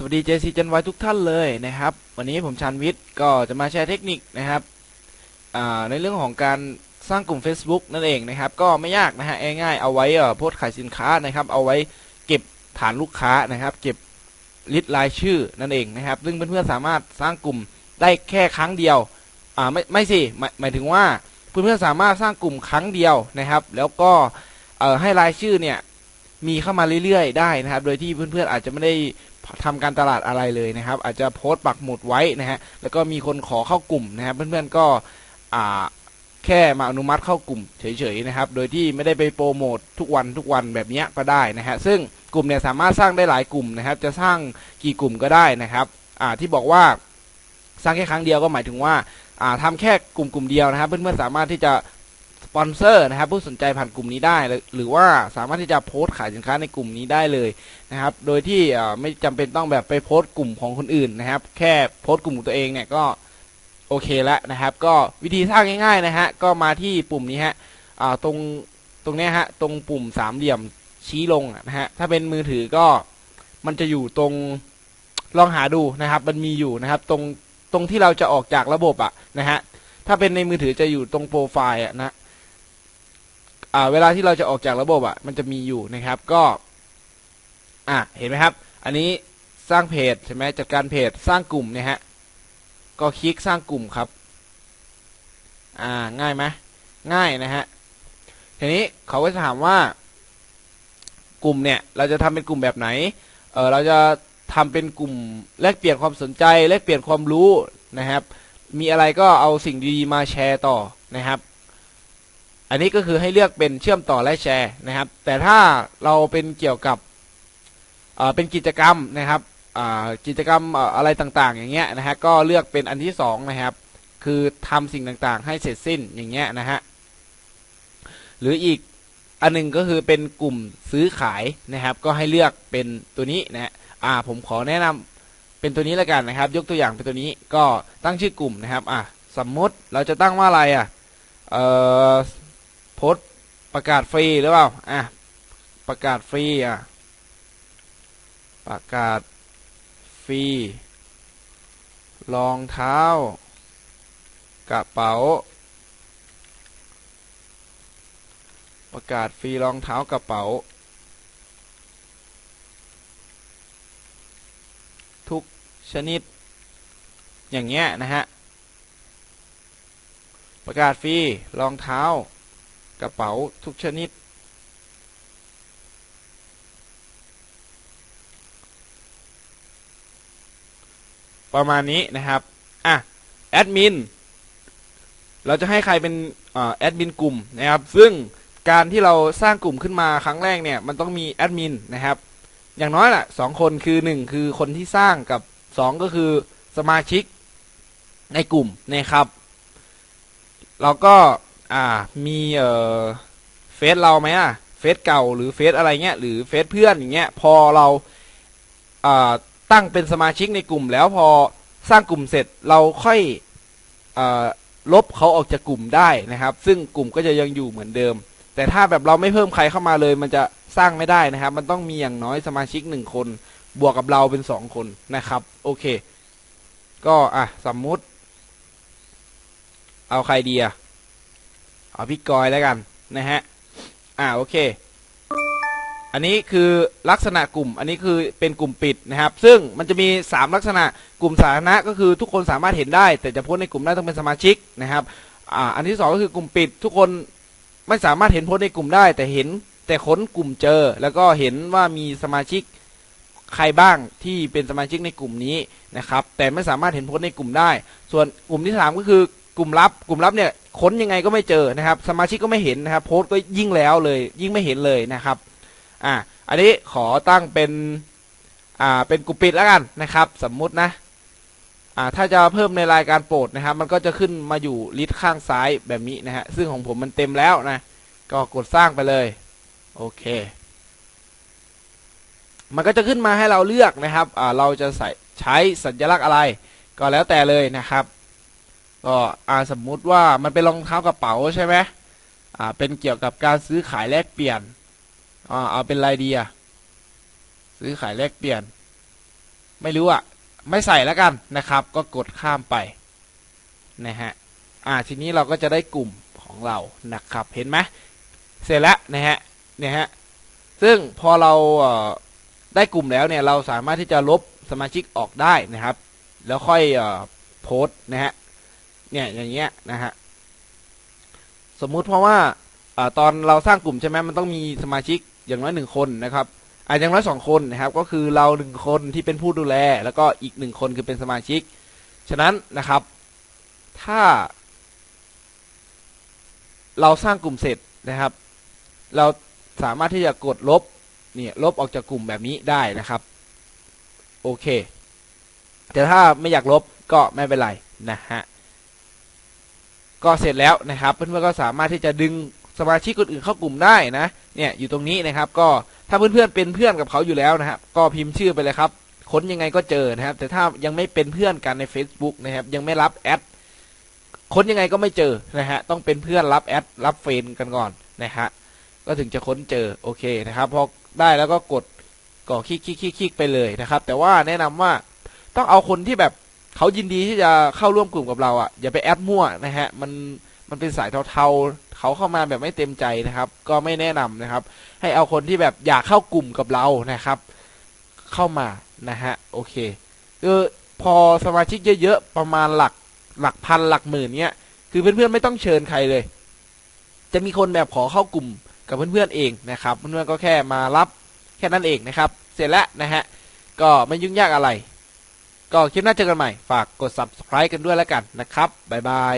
สวัสดี JC จันวทุกท่านเลยนะครับ วันนี้ผมชันวิทย์ก็จะมาแชร์เทคนิคนะครับในเรื่องของการสร้างกลุ่ม Facebook นั่นเองนะครับ ก็ไม่ยากนะฮะง่ายๆเอาไว้เอ่อโพสขายสินค้านะครับ เอาไว้เก็บฐานลูกค้านะครับ เก็บลิสต์รายชื่อนั่นเองนะครับ ซึ่งเพื่อนๆสามารถสร้างกลุ่มได้แค่ครั้งเดียวอ่าไม่ไม่สิหมายหมายถึงว่าเพื่อนๆสามารถสร้างกลุ่มครั้งเดียวนะครับ แล้วก็เอ่อให้รายชื่อเนี่ย มีเข้ามาเรื่อยๆ ได้นะครับ โดยที่เพื่อนๆอาจจะไม่ได้ทำการตลาดอะไรเลยนะครับ อาจจะโพสต์ปักหมุดไว้นะฮะแล้วก็มีคนขอเข้ากลุ่มนะครับเพื่อนๆก็อ่าแค่มาอนุมัติเข้ากลุ่มเฉยๆนะครับ โดยที่ไม่ได้ไปโปรโมททุกวันทุกวันแบบนี้ก็ได้นะฮะซึ่งกลุ่มเนี่ยสามารถสร้างได้หลายกลุ่มนะครับ จะสร้างกี่กลุ่มก็ได้นะครับอ่าที่บอกว่าสร้างแค่ครั้งเดียวก็หมายถึงว่าอ่าทำแค่กลุ่มกลุ่มเดียวนะครับ เพื่อนๆสามารถที่จะ ปอนเซอร์นะครับผู้สนใจผ่านกลุ่มนี้ได้ หรือว่าสามารถที่จะโพสต์ขายสินค้าในกลุ่มนี้ได้เลยนะครับ โดยที่ไม่จำเป็นต้องแบบไปโพสต์กลุ่มของคนอื่นนะครับ แค่โพสต์กลุ่มตัวเองเนี่ยก็โอเคแล้วนะครับ ก็วิธีสร้างง่าย ๆ นะฮะก็มาที่ปุ่มนี้ฮะตรงตรงเนี้ยฮะตรงปุ่มสามเหลี่ยมชี้ลงนะฮะถ้าเป็นมือถือก็มันจะอยู่ตรงลองหาดูนะครับ มันมีอยู่นะครับ ตรงตรงที่เราจะออกจากระบบอะนะฮะถ้าเป็นในมือถือจะอยู่ตรงโปรไฟล์อะนะ อ่าเวลาที่เราจะออกจากระบบอะมันจะมีอยู่นะครับก็ อะเห็นไหมครับ อันนี้สร้างเพจใช่ไหมจัดการเพจสร้างกลุ่มเนี่ยฮะก็คลิกสร้างกลุ่มครับ อ่าง่ายไหมง่ายนะฮะทีนี้เขาก็จะถามว่ากลุ่มเนี่ยเราจะทำเป็นกลุ่มแบบไหนเออเราจะทำเป็นกลุ่มแลกเปลี่ยนความสนใจแลกเปลี่ยนความรู้นะครับ มีอะไรก็เอาสิ่งดีๆมาแชร์ต่อนะครับ อันนี้ก็คือให้เลือกเป็นเชื่อมต่อและแชร์นะครับ แต่ถ้าเราเป็นเกี่ยวกับเป็นกิจกรรมนะครับกิจกรรมอะไรต่างๆ อย่างเงี้ยนะฮะก็เลือกเป็นอันที่สองนะครับ คือทำสิ่งต่างๆ ให้เสร็จสิ้นอย่างเงี้ยนะฮะหรืออีกอันหนึงก็คือเป็นกลุ่มซื้อขายนะครับ ก็ให้เลือกเป็นตัวนี้นะฮะอ่าผมขอแนะนำเป็นตัวนี้แล้วกันนะครับ ยกตัวอย่างเป็นตัวนี้ก็ตั้งชื่อกลุ่มนะครับอะสมมติเราจะตั้งว่าอะไรอะเอ่อ โพสประกาศฟรีหรือเปล่าอะประกาศฟรีอะประกาศฟรีรองเท้า กระเป๋า ประกาศฟรีรองเท้ากระเป๋า ทุกชนิด อย่างเงี้ยนะฮะ ประกาศฟรีรองเท้า กระเป๋าทุกชนิด ประมาณนี้นะครับ อะ แอดมิน เราจะให้ใครเป็นอแอดมินกลุ่มนะครับ ซึ่งการที่เราสร้างกลุ่มขึ้นมาครั้งแรกเนี่ย มันต้องมีแอดมินนะครับ อย่างน้อยแหละสองคนคือหนึ่งคือคนที่สร้างกับสองก็คือสมาชิกในกลุ่มนะครับ เราก็ อ่า มีเอ่อเฟซเราไหมอะเฟซเก่าหรือเฟซอะไรเงี้ยหรือเฟซเพื่อนอย่างเงี้ยพอเราอ่าตั้งเป็นสมาชิกในกลุ่มแล้วพอสร้างกลุ่มเสร็จเราค่อยเออลบเขาออกจากกลุ่มได้นะครับ ซึ่งกลุ่มก็จะยังอยู่เหมือนเดิม แต่ถ้าแบบเราไม่เพิ่มใครเข้ามาเลย มันจะสร้างไม่ได้นะครับ มันต้องมีอย่างน้อยสมาชิกหนึ่งคน บวกกับเราเป็นสองคนนะครับ โอเค ก็อะสมมุติ เอาใครดีอะ เอาพี่กอยแล้วกันนะฮะอ่าโอเค อันนี้คือลักษณะกลุ่ม อันนี้คือเป็นกลุ่มปิดนะครับ ซึ่งมันจะมี 3 ลักษณะกลุ่มสาธารณะก็คือทุกคนสามารถเห็นได้ แต่จะพสต์ในกลุ่มได้ต้องเป็นสมาชิกนะครับอ่าอันที่ 2 ก็คือกลุ่มปิด ทุกคนไม่สามารถเห็นพสต์ในกลุ่มได้ แต่เห็นแต่ค้นกลุ่มเจอ แล้วก็เห็นว่ามีสมาชิกใครบ้างที่เป็นสมาชิกในกลุ่มนี้นะครับ แต่ไม่สามารถเห็นพสต์ในกลุ่มได้ ส่วนกลุ่มที่ 3 ก็คือ กลุ่มลับ กลุ่มลับเนี่ยค้นยังไงก็ไม่เจอนะครับ สมาชิกก็ไม่เห็นนะครับ โพสต์ก็ยิ่งแล้วเลย ยิ่งไม่เห็นเลยนะครับ อ่า อันนี้ขอตั้งเป็น อ่า เป็นกลุ่มปิดแล้วกันนะครับ สมมุตินะ อ่า ถ้าจะเพิ่มในรายการโปรดนะครับ มันก็จะขึ้นมาอยู่ลิสต์ข้างซ้ายแบบนี้นะฮะ ซึ่งของผมมันเต็มแล้วนะ ก็กดสร้างไปเลย โอเค มันก็จะขึ้นมาให้เราเลือกนะครับ อ่า เราจะใส่ใช้สัญลักษณ์อะไร ก็แล้วแต่เลยนะครับ ก็อ่าสมมุติว่ามันเป็นรองเท้ากระเป๋าใช่ไหมอ่าเป็นเกี่ยวกับการซื้อขายแลกเปลี่ยนอ่าเอาเป็นไรดีอะซื้อขายแลกเปลี่ยน ไม่รู้อะไม่ใส่แล้วกันนะครับ ก็กดข้ามไปนะฮะอ่าทีนี้เราก็จะได้กลุ่มของเรานะครับเห็นไหมเสร็จแล้วนะฮะเนี่ยฮะซึ่งพอเราได้กลุ่มแล้วเนี่ยเราสามารถที่จะลบสมาชิกออกได้นะครับ แล้วค่อยโพสต์นะฮะ เนี่ยอย่างเงี้ยนะฮะสมมุติเพราะว่าอตอนเราสร้างกลุ่มใช่ไหมมันต้องมีสมาชิกอย่างน้อยหนึ่งคนนะครับอาจอย่างน้อยสองคนนะครับ ก็คือเราหนึ่งคนที่เป็นผู้ดูแล แล้วก็อีกหนึ่งคนคือเป็นสมาชิก ฉะนั้นนะครับ ถ้า เราสร้างกลุ่มเสร็จนะครับ เราสามารถที่จะกดลบเนี่ยลบออกจากกลุ่มแบบนี้ได้นะครับ โอเค แต่ถ้าไม่อยากลบก็ไม่เป็นไรนะฮะ ก็เสร็จแล้วนะครับ เพื่อนๆก็สามารถที่จะดึงสมาชิกคนอื่นเข้ากลุ่มได้นะ เนี่ยอยู่ตรงนี้นะครับ ก็ถ้าเพื่อนๆเป็นเพื่อนกับเขาอยู่แล้วนะครับก็พิมพ์ชื่อไปเลยครับ ค้นยังไงก็เจอนะครับ แต่ถ้ายังไม่เป็นเพื่อนกันใน Facebook นะครับ ยังไม่รับแอดค้นยังไงก็ไม่เจอนะฮะต้องเป็นเพื่อนรับแอดรับเฟนกันก่อนนะฮะก็ถึงจะค้นเจอโอเคนะครับพอได้แล้วก็กดก่อคลิกคลิกคลิกคลิกไปเลยนะครับ แต่ว่าแนะนำว่าต้องเอาคนที่แบบ เขายินดีที่จะเข้าร่วมกลุ่มกับเราอะอย่าไปแอดมั่วนะฮะมันมันเป็นสายเทาๆ เขาเข้ามาแบบไม่เต็มใจนะครับ ก็ไม่แนะนำนะครับ ให้เอาคนที่แบบอยากเข้ากลุ่มกับเรานะครับ เข้ามานะฮะโอเคคือพอสมาชิกเยอะๆประมาณหลักหลักพันหลักหมื่นเนี้ยคือเพื่อนๆไม่ต้องเชิญใครเลย จะมีคนแบบขอเข้ากลุ่มกับเพื่อนๆเองนะครับ เพื่อนๆก็แค่มารับแค่นั้นเองนะครับ เสร็จแล้วนะฮะก็ไม่ยุ่งยากอะไร ก็คลิปหน้าเจอกันใหม่ ฝากกด subscribe กันด้วยแล้วกันนะครับ บ๊ายบาย